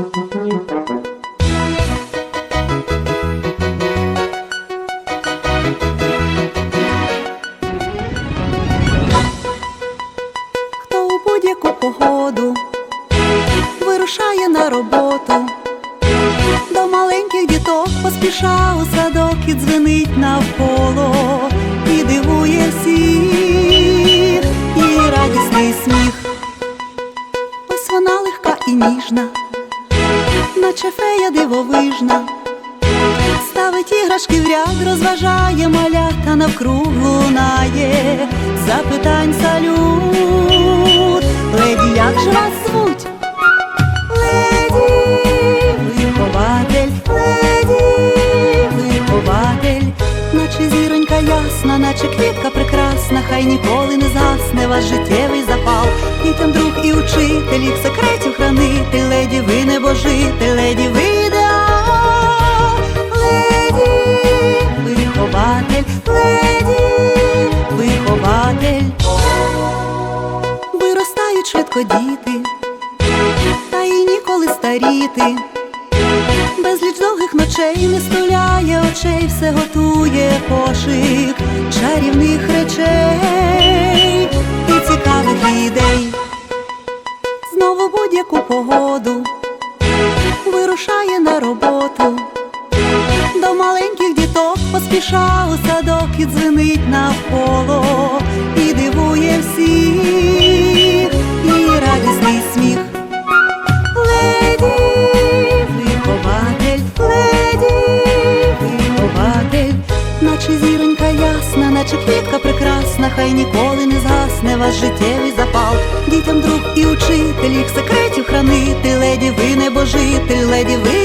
Хто у будь-яку погоду вирушає на роботу, до маленьких діток поспішав у садок і дзвенить навколо, і дивує всіх, і радісний сміх. Ось вона легка і ніжна наче фея дивовижна. Ставить іграшки в ряд, розважає малята навкруг лунає, запитань салют. Леді, як ж вас звуть? Леді, вихователь, леді, вихователь, наче зіронька ясна, наче квітка прекрасна, хай ніколи не засне ваш життєвий запал. Дітям друг і учитель, їх секретів швидко діти, та й ніколи старіти. Безліч довгих ночей не стуляє очей, все готує пошик чарівних речей і цікавих ідей. Знову будь-яку погоду вирушає на роботу. До маленьких діток поспіша у садок і дзвенить навколо, і дивує всіх, наче зіронька ясна, наче квітка прекрасна, хай ніколи не засне ваш життєвий запал. Дітям друг і учитель, їх секретів хранити, леді, ви небожитель, леді, ви